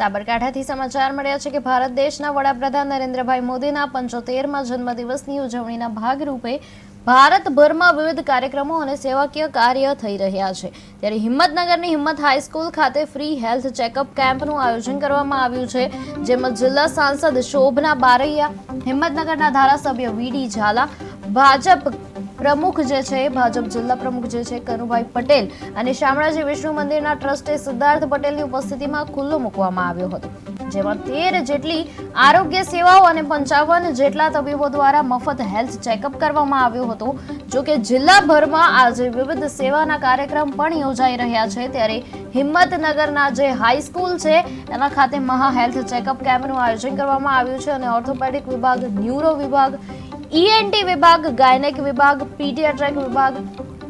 સાબરકાંઠાથી સમાચાર મળ્યા છે કે ભારત દેશના વડાપ્રધાન નરેન્દ્રભાઈ મોદીના પંચોતેરમાં જન્મદિવસની ઉજવણીના ભાગરૂપે ભારતભરમાં વિવિધ કાર્યક્રમો અને સેવાકીય કાર્ય થઈ રહ્યા છે. ત્યારે હિંમતનગરની હિંમત હાઈસ્કૂલ ખાતે ફ્રી હેલ્થ ચેકઅપ કેમ્પનું આયોજન કરવામાં આવ્યું છે, જેમાં જિલ્લા સાંસદ શોભના બારૈયા, હિંમતનગરના ધારાસભ્ય વીડી ઝાલા, ભાજપ પ્રમુખ જે છે, ભાજપ જિલ્લા પ્રમુખ જે છે, કનુભાઈ પટેલ અને શામળાજી વિષ્ણુ મંદિરના ટ્રસ્ટે સિદ્ધાર્થ પટેલની ઉપસ્થિતિમાં ખુલ્લો મૂકવામાં આવ્યો હતો, જેમાં તેર જેટલી આરોગ્ય સેવાઓ અને પંચાવન જેટલા તબીબો દ્વારા મફત હેલ્થ ચેકઅપ કરવામાં આવ્યો હતો. જો કે જિલ્લાભરમાં આજે વિવિધ સેવાના કાર્યક્રમ પણ યોજાઈ રહ્યા છે. ત્યારે હિંમતનગરના જે હાઈસ્કૂલ છે, એના ખાતે મહા હેલ્થ ચેકઅપ કેમ્પનું આયોજન કરવામાં આવ્યું છે અને ઓર્થોપેડિક વિભાગ ન્યુરો વિભાગ ઈએનટી વિભાગ ગાયનેક વિભાગ પીડિયાટ્રિક વિભાગ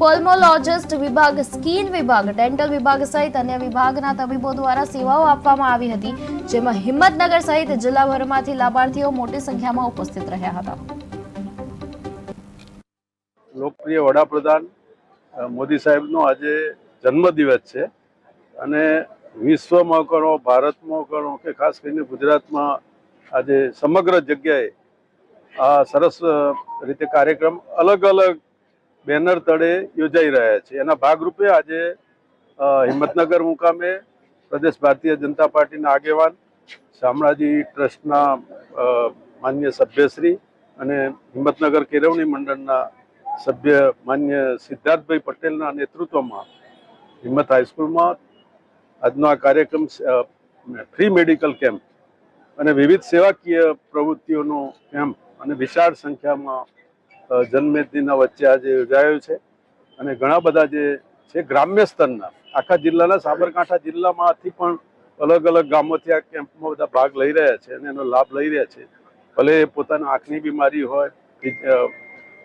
પલ્મોલોજિસ્ટ વિભાગ સ્કીન વિભાગ ડેન્ટલ વિભાગ સહિત અન્ય વિભાગના તબીબો દ્વારા સેવાઓ આપવામાં આવી હતી, જેમાં હિંમતનગર સહિત જિલ્લાભરમાંથી લાભાર્થીઓ મોટી સંખ્યામાં ઉપસ્થિત રહ્યા હતા. લોકપ્રિય વડાપ્રધાન મોદી સાહેબનો આજે જન્મદિવસ છે અને વિશ્વમાં કરો ભારતમાં કરો કે ખાસ કરીને ગુજરાતમાં આજે સમગ્ર જગ્યાએ આ સરસ રીતે કાર્યક્રમ અલગ અલગ બેનર તળે યોજાઈ રહ્યા છે. એના ભાગરૂપે આજે હિંમતનગર મુકામે પ્રદેશ ભારતીય જનતા પાર્ટીના આગેવાન, શામળાજી ટ્રસ્ટના માન્ય સભ્યશ્રી અને હિંમતનગર કેળવણી મંડળના સભ્ય માન્ય સિદ્ધાર્થભાઈ પટેલના નેતૃત્વમાં હિંમત હાઈસ્કૂલમાં આજનો આ કાર્યક્રમ ફ્રી મેડિકલ કેમ્પ અને વિવિધ સેવાકીય પ્રવૃત્તિઓનો કેમ્પ અને વિશાળ સંખ્યામાં અ, વચ્ચે આજે યોજાયો છે અને ઘણા બધા જે છે ગ્રામ્ય સ્તરના આખા જિલ્લાના સાબરકાંઠા જિલ્લામાંથી પણ અલગ અલગ ગામોથી આ કેમ્પમાં બધા ભાગ લઈ રહ્યા છે અને એનો લાભ લઈ રહ્યા છે. ભલે એ પોતાના આંખની બીમારી હોય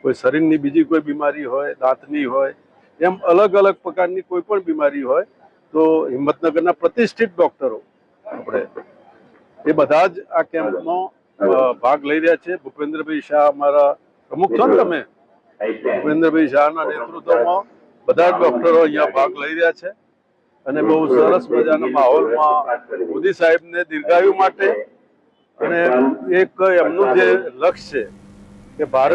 કોઈ શરીરની બીજી કોઈ બીમારી હોય દાંતની હોય એમ અલગ અલગ પ્રકારની કોઈ પણ બીમારી હોય તો હિંમતનગરના પ્રતિષ્ઠિત ડોક્ટરો આપણે એ બધા જ આ કેમ્પમાં ભાગ લઈ રહ્યા છે. ભૂપેન્દ્રભાઈ શાહ અમારા પ્રમુખ છો ને તમે? ભૂપેન્દ્રભાઈ શાહના નેતૃત્વમાં બધા જ ડોક્ટરો અહીંયા ભાગ લઈ રહ્યા છે અને બહુ સરસ મજાના માહોલમાં મોદી સાહેબને દીર્ઘાયુ માટે અને એક એમનું જે લક્ષ્ય છે કે ભારત